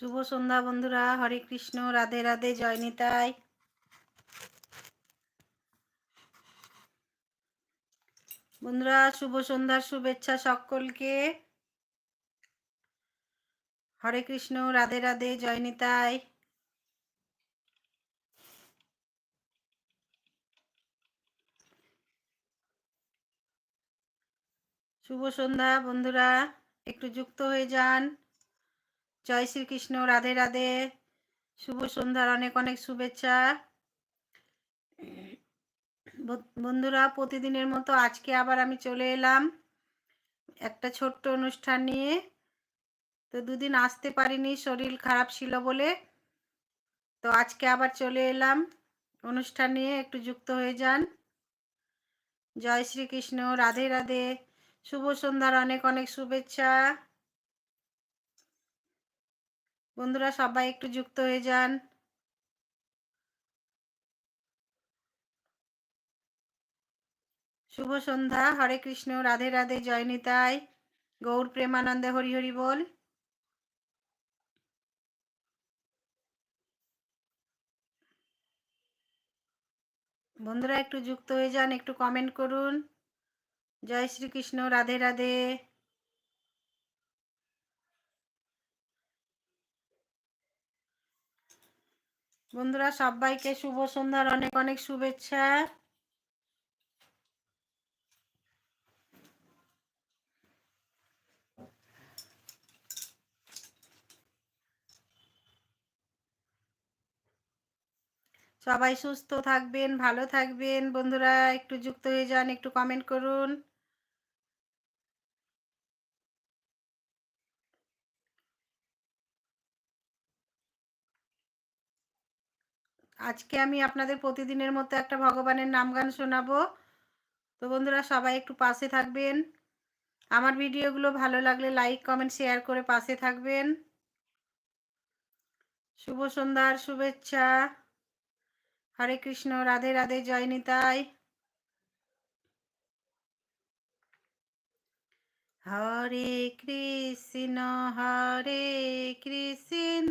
শুভ সন্ধ্যা বন্ধুরা। হরে কৃষ্ণ, রাধে রাধে, জয় নিতাই। বন্ধুরা, শুভ সন্ধ্যার শুভেচ্ছা সকলকে। হরে কৃষ্ণ, রাধে রাধে, জয় নিতাই। শুভ সন্ধ্যা বন্ধুরা। একটু যুক্ত হয়ে যান। জয় শ্রীকৃষ্ণ, রাধে রাধে। শুভ সন্ধ্যার অনেক অনেক শুভেচ্ছা। বন্ধুরা, প্রতিদিনের মতো আজকে আবার আমি চলে এলাম একটা ছোট্ট অনুষ্ঠান নিয়ে। তো দুদিন আসতে পারিনি, শরীর খারাপ ছিল বলে। তো আজকে আবার চলে এলাম অনুষ্ঠান নিয়ে, একটু যুক্ত হয়ে যান। জয় শ্রীকৃষ্ণ, রাধে রাধে। শুভ সন্ধ্যার অনেক অনেক শুভেচ্ছা। বন্ধুরা সবাই একটু যুক্ত হয়ে যান। শুভ সন্ধ্যা, হরে কৃষ্ণ, রাধে রাধে, জয় নিতাই। গৌর প্রেমানন্দে হরি হরি বল। বন্ধুরা একটু যুক্ত হয়ে যান, একটু কমেন্ট করুন। জয় শ্রীকৃষ্ণ, রাধে রাধে। বন্ধুরা, সবাইকে শুভ সন্ধ্যার অনেক অনেক শুভেচ্ছা। সবাই সুস্থ থাকবেন, ভালো থাকবেন। বন্ধুরা, একটু যুক্ত হয়ে যান, একটু কমেন্ট করুন। আজকে আমি আপনাদের প্রতিদিনের মতো একটা ভগবানের নাম গান শোনাবো। তো বন্ধুরা, সবাই একটু পাশে থাকবেন। আমার ভিডিওগুলো ভালো লাগলে লাইক, কমেন্ট, শেয়ার করে পাশে থাকবেন। শুভ সন্ধ্যার শুভেচ্ছা। হরে কৃষ্ণ, রাধে রাধে, জয় নিতাই। হরে কৃষ্ণ হরে কৃষ্ণ।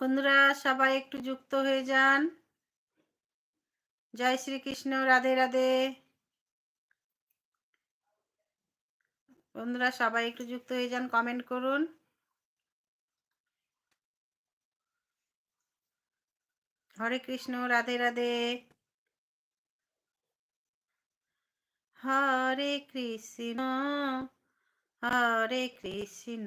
বন্ধুরা, সবাই একটু যুক্ত হয়ে যান। জয় শ্রীকৃষ্ণ, রাধে রাধে। বন্ধুরা, সবাই একটু যুক্ত হয়ে যান কমেন্ট করুন। হরে কৃষ্ণ, রাধে রাধে। হরে কৃষ্ণ হরে কৃষ্ণ।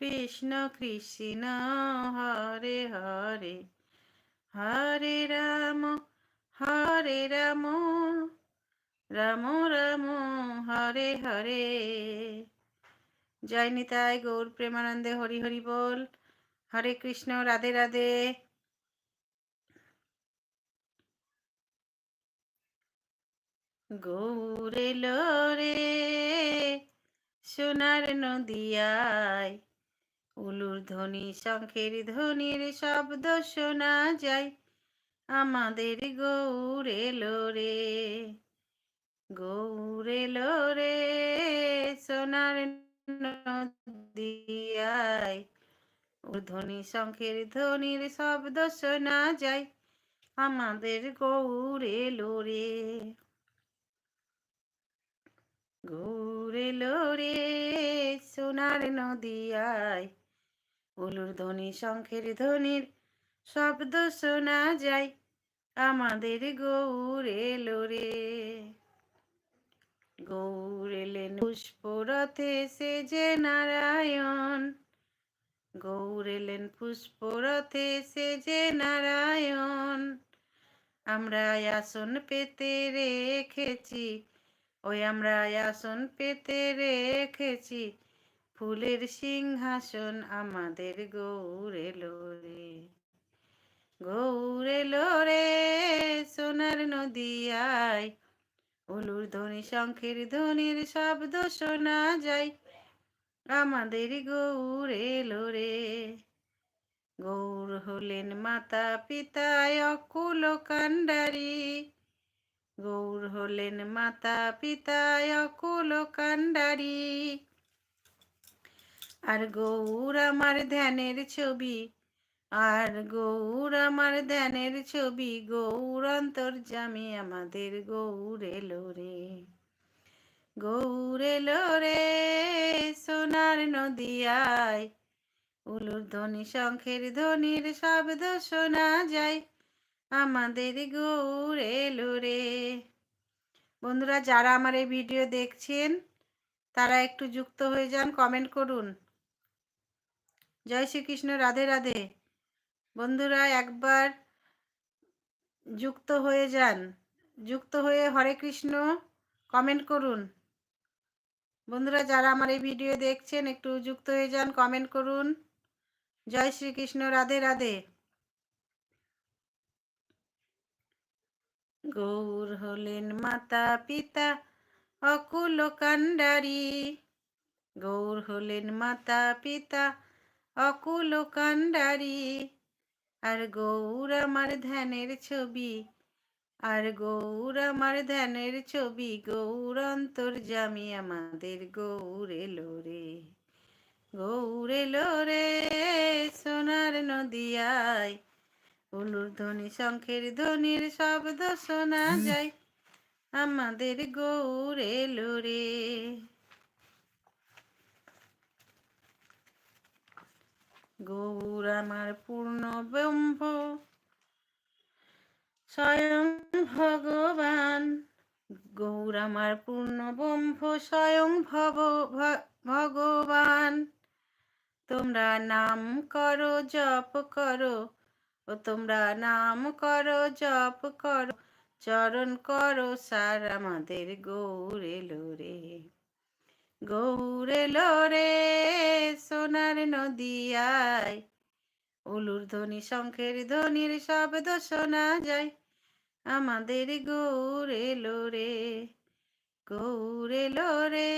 কৃষ্ণ কৃষ্ণ, হরে হরে। হরে রাম হরে রাম রাম রাম, হরে হরে। জয় নিতাই গৌর প্রেমানন্দে, হরি হরি বল। হরে কৃষ্ণ, রাধে রাধে। গৌরে রে সোনার নদিয়ায়। উলুর ধ্বনি, শঙ্খের ধ্বনির শব্দ শোনা যায়। আমাদের গৌরে রে গৌরে রে, সোনার নদিয়ায়। ধ্বনি, শঙ্খের ধ্বনির শব্দ শোনা যায়। আমাদের গৌরে রে গৌরে রে, সোনার নদিয়ায়। উলুর ধ্বনি, শঙ্খের ধ্বনির শব্দ শোনা যায়। আমাদের গৌরে রে। গৌর এলেন পুষ্পরথে সে যে নারায়ণ। গৌর এলেন পুষ্পরথে সে যে নারায়ণ। আমরা আসন পেতে রেখেছি, ওই আমরা আসন পেতে রেখেছি। ফুলের সিংহাসন আমাদের গৌরে লোরে গৌরে লোরে সোনার নদিয়ায়। উলুর ধ্বনি, শঙ্খের ধ্বনির শব্দ শোনা যায়। আমাদের গৌর এলো রে। গৌর হলেন মাতা পিতায় অকুল কান্ডারি গৌর হলেন মাতা পিতায় অকুল কান্ডারি আর গৌর আমার ধ্যানের ছবি, আর গৌর আমার ধ্যানের ছবি, গৌর অন্তর্জামী আমাদের গৌর এলো রে। গৌর এলো রে সোনার নদিয়ায়, উলুর ধ্বনি, শঙ্খের ধ্বনির শব্দ শোনা যায়, আমাদের গৌর এলো রে। বন্ধুরা, যারা আমার এই ভিডিও দেখছেন, তারা একটু যুক্ত হয়ে যান, কমেন্ট করুন। জয় শ্রীকৃষ্ণ, রাধে রাধে। বন্ধুরা, একবার যুক্ত হয়ে যান। যুক্ত হয়ে হরে কৃষ্ণ কমেন্ট করুন। বন্ধুরা, যারা আমার এই ভিডিও দেখছেন, একটু যুক্ত হয়ে যান, কমেন্ট করুন। জয় শ্রীকৃষ্ণ, রাধে রাধে। গৌর হলেন মাতা, পিতা, অকুল কান্ডারি গৌর হলেন মাতা, পিতা অকুল কান্ডারি। আর গৌর আমার ধ্যানের ছবি, আর গৌর আমার ধ্যানের ছবি, গৌর অন্তর্জামি আমাদের গৌর এলো রে। গৌর এলো রে সোনার নদিয়ায় উলুর ধ্বনি শঙ্খের ধ্বনির শব্দ শোনা যায়। আমাদের গৌর এলো রে। গৌর আমার পূর্ণ ব্রহ্ম। স্বয়ং ভগবান, গৌর আমার পূর্ণ ব্রহ্ম, স্বয়ং ভব ভগবান। তোমরা নাম করো, জপ করো, ও তোমরা নাম করো, জপ করো, চরণ করো, সার আমাদের গৌর এলো গৌর এলো রে সোনার নদিয়ায়, উলুর ধ্বনি, শঙ্খের ধ্বনির শব্দ শোনা যায়। আমাদের গৌর রে, গৌর এলো রে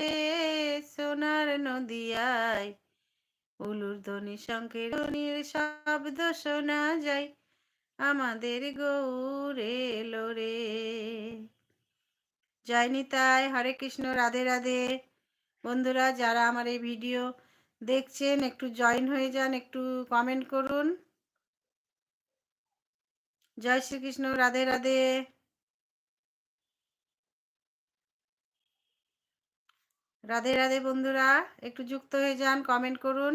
সোনার নদিয়ায়, উলুর ধ্বনি, শঙ্খের ধ্বনির শব্দ শোনা যায়। আমাদের গৌর রে। জয় নিতাই, হরে কৃষ্ণ, রাধে রাধে। বন্ধুরা, যারা আমার এই ভিডিও দেখছেন, একটু জয়েন হয়ে যান, একটু কমেন্ট করুন। জয় শ্রীকৃষ্ণ, রাধে রাধে। রাধে রাধে বন্ধুরা, একটু যুক্ত হয়ে যান কমেন্ট করুন।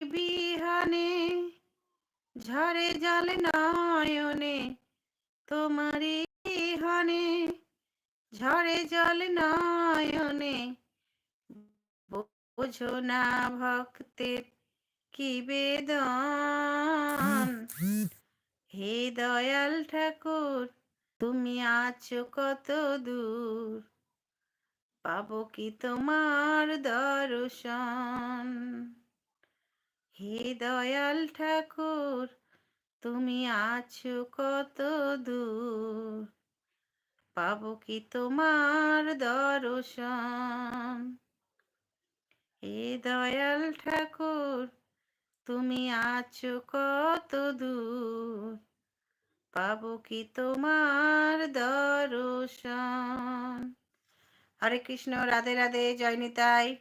বিহানে, ঝরে জল নয়নে তোমারি বিহানে, ঝরে জল নয়নে, বোঝো না ভক্তের কি বেদন? হে দয়াল ঠাকুর, তুমি আছো কত দূর? পাবো কি তোমার দর্শন? হে দয়াল ঠাকুর, তুমি আছো কত দূর? পাবো কি তোমার দর্শন? হে দয়াল ঠাকুর, তুমি আছো কত দূর? পাবো কি তোমার দর্শন? হরে কৃষ্ণ, রাধে রাধে, জয় নিতাই।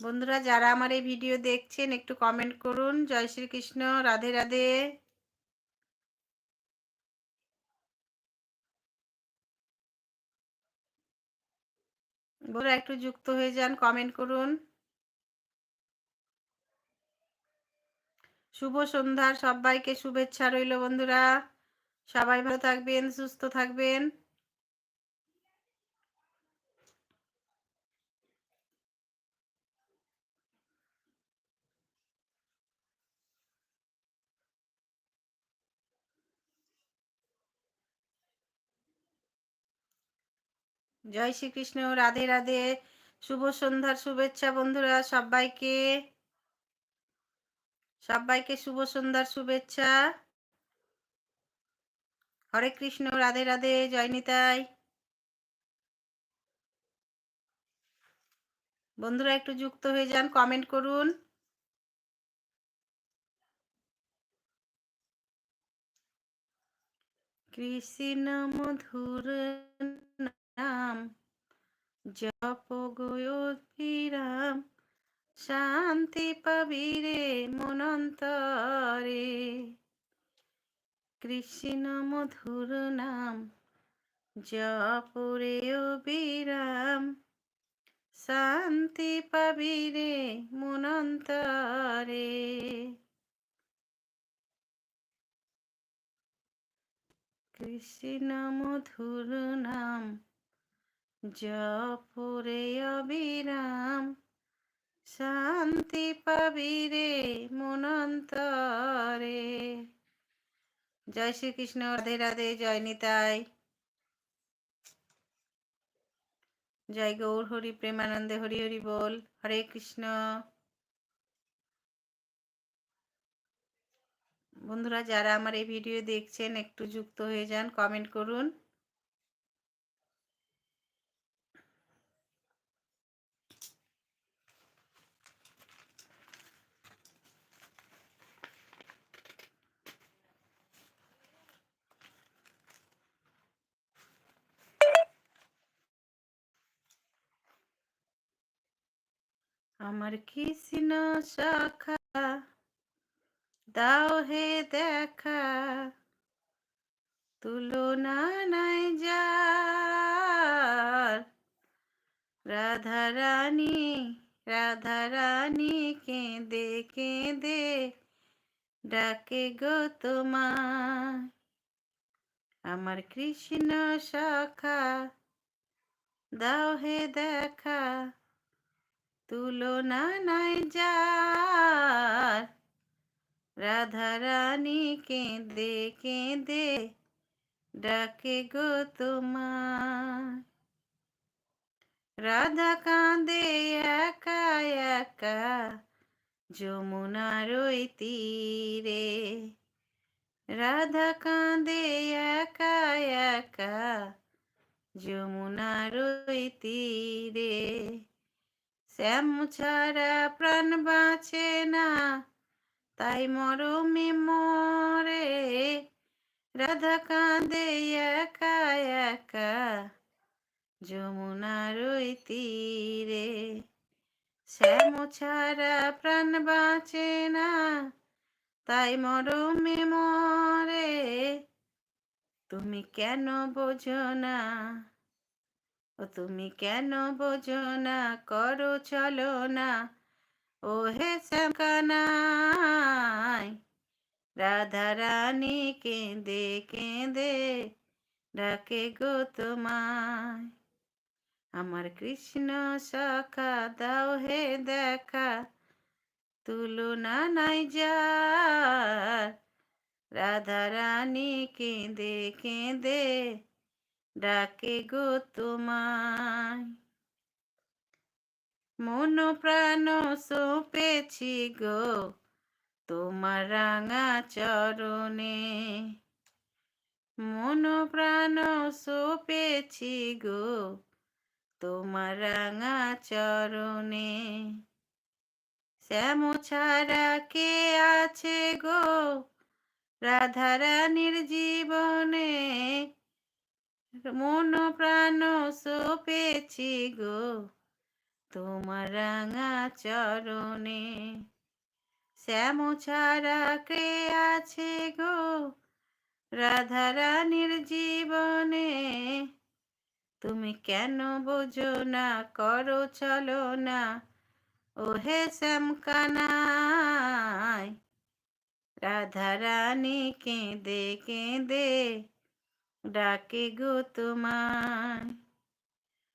বন্ধুরা, যারা আমার এই ভিডিও দেখছেন, একটু কমেন্ট করুন। জয় শ্রীকৃষ্ণ, রাধে রাধে। বন্ধুরা, একটু যুক্ত হয়ে যান কমেন্ট করুন। শুভ সন্ধ্যার সবাইকে শুভেচ্ছা রইল বন্ধুরা। সবাই ভালো থাকবেন, সুস্থ থাকবেন। জয় শ্রীকৃষ্ণ, রাধে রাধে। শুভ সন্ধ্যার শুভেচ্ছা বন্ধুরা সবাইকে। সবাইকে শুভ সন্ধ্যার শুভেচ্ছা। হরে কৃষ্ণ, রাধে রাধে, জয় নিতাই। বন্ধুরা একটু যুক্ত হয়ে যান, কমেন্ট করুন। কৃষ্ণ মধুর নাম জপ গোয়ীরাম শান্তি পাবিরে মনন্তরে। কৃষ্ণ মধুর নাম জপরে অবিরাম শান্তি পাবিরে মনন্তরে। কৃষ্ণ মধুর নাম জপরে অবিরাম শান্তি পাবিরে মনন্তরে। জয় শ্রীকৃষ্ণ, রাধে রাধে, জয় নিতাই। জয় গৌর, হরি প্রেমানন্দে হরি হরি বল। হরে কৃষ্ণ। বন্ধুরা, যারা আমার এই ভিডিও দেখছেন, একটু যুক্ত হয়ে যান কমেন্ট করুন। আমার কৃষ্ণ শাখা? দাও হে দেখা। তুলনা নাই যার। রাধা রানী রাধা রানী কেঁদে কেঁদে ডাকে গো তোমার আমার কৃষ্ণ শাখা, দাও হে দেখা। তুলনা নাই যার রাধা রানী কেঁদে কেঁদে ডাকে গো তোমার। রাধা কাঁদে একা একা যমুনার ওই তীরে। রাধা কাঁদে একা একা যমুনার ওই তীরে। শ্যাম ছাড়া প্রাণ বাঁচে না। তাই মরমে মরে, রাধা কাঁদে একা একা, যমুনার ওই তীরে। শ্যাম ছাড়া প্রাণ বাঁচে না, তাই মরমে মরে। তুমি কেন বোঝো না? ও তুমি কেন বোঝো না করো, চলো না। ও হে শ্যামকানাই, রাধা রানী কেঁদে কেঁদে ডাকে গো তোমায়। আমার কৃষ্ণ সখা, দাও হে দেখা, তুলনা নাই যার। রাধা রানী কেঁদে কেঁদে ডাকে গো তোমায়। মন প্রাণ সোপেছি গো তোমার রাঙা চরণে। মন প্রাণ সোপেছি গো তোমার রাঙা চরণে। শ্যাম ছাড়া কে আছে গো? রাধারানীর জীবনে মন প্রাণ সোপেছি গো তোমার রাঙা চরণে। শ্যাম ছাড়া কে আছে গো? রাধারানীর জীবনে। তুমি কেন বোঝো না, করো চলো না। ও হে শ্যামকানাই রাধারানী কেঁদে কেঁদে ডাকে গো তোমায়।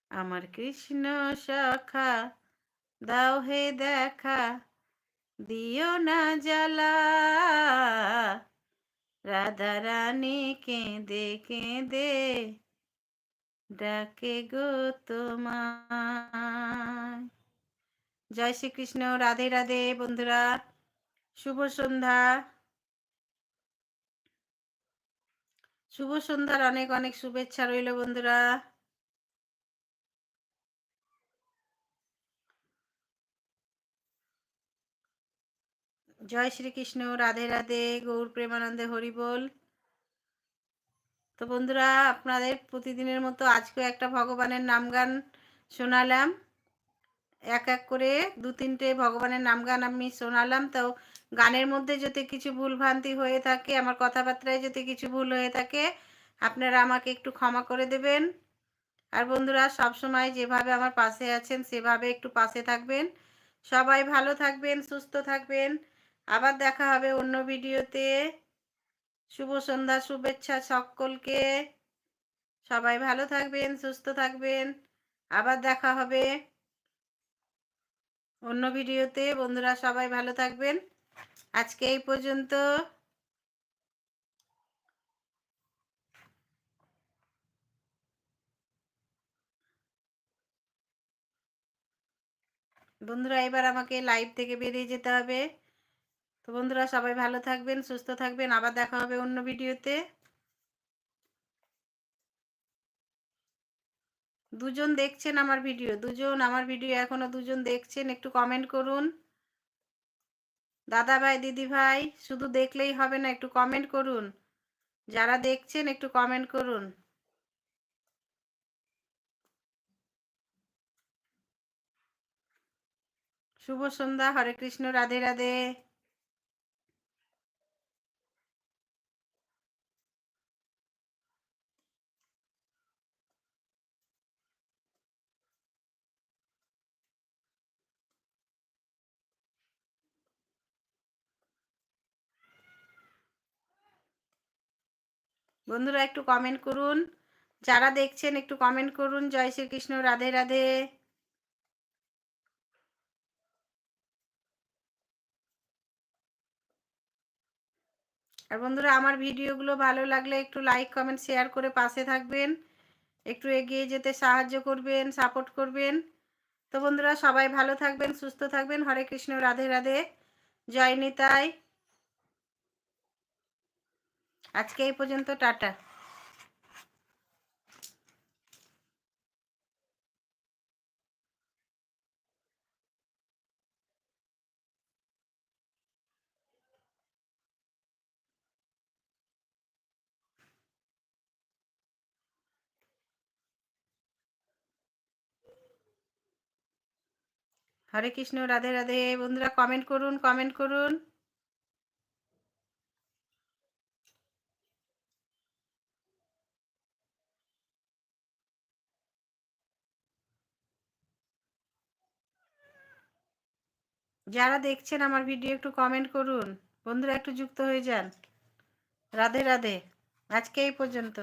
আমার কৃষ্ণ সখা দাও হে দেখা, দিও না জ্বালা। রাধা রানী কেঁদে কেঁদে ডাকে গো তোমায়। জয় শ্রীকৃষ্ণ, রাধে রাধে বন্ধুরা, শুভ সন্ধ্যা। শুভ সন্ধ্যার অনেক অনেক শুভেচ্ছা রইল বন্ধুরা। জয় শ্রীকৃষ্ণ, রাধে রাধে, গৌর প্রেমানন্দে হরি বল। তো বন্ধুরা, আপনাদের প্রতিদিনের মতো আজকেও একটা ভগবানের নাম গান শোনালাম। এক এক করে দু তিনটে ভগবানের নাম গান আমি শোনালাম। তো গানের মধ্যে যদি কিছু ভুল ভ্রান্তি হয়ে থাকে, আমার কথাবার্তায় যদি কিছু ভুল হয়ে থাকে, আপনারা আমাকে একটু ক্ষমা করে দেবেন। আর বন্ধুরা সব সময় যেভাবে আমার পাশে আছেন, সেভাবে একটু পাশে থাকবেন। সবাই ভালো থাকবেন, সুস্থ থাকবেন। আবার দেখা হবে অন্য ভিডিওতে। শুভ সন্ধ্যা, শুভেচ্ছা সকলকে। সবাই ভালো থাকবেন, সুস্থ থাকবেন। আবার দেখা হবে অন্য ভিডিওতে। বন্ধুরা, সবাই ভালো থাকবেন। আজকে এই পর্যন্ত। বন্ধুরা, এবার আমাকে লাইভ থেকে বেরিয়ে যেতে হবে। তো বন্ধুরা, সবাই ভালো থাকবেন, সুস্থ থাকবেন। আবার দেখা হবে অন্য ভিডিওতে। দুজন দেখছেন আমার ভিডিও দুজন আমার ভিডিও এখনও দুজন দেখছেন। একটু কমেন্ট করুন। দাদা ভাই দিদি ভাই শুধু দেখলেই হবে না, একটু কমেন্ট করুন। যারা দেখছেন, একটু কমেন্ট করুন। শুভ সন্ধ্যা, হরে কৃষ্ণ, রাধে রাধে। বন্ধুরা একটু কমেন্ট করুন। যারা দেখছেন, একটু কমেন্ট করুন। জয় শ্রীকৃষ্ণ, রাধে রাধে। আর বন্ধুরা, আমার ভিডিওগুলো ভালো লাগলে একটু লাইক কমেন্ট শেয়ার করে পাশে থাকবেন। একটু এগিয়ে যেতে সাহায্য করবেন সাপোর্ট করবেন। তো বন্ধুরা, সবাই ভালো থাকবেন, সুস্থ থাকবেন। হরে কৃষ্ণ, রাধে রাধে। জয় নিতাই। আজকে এই পর্যন্ত টাটা। হরে কৃষ্ণ রাধে রাধে। বন্ধুরা কমেন্ট করুন কমেন্ট করুন। যারা দেখছেন আমার ভিডিও একটু কমেন্ট করুন। বন্ধুরা একটু যুক্ত হয়ে যান। রাধে রাধে। আজকে এই পর্যন্ত।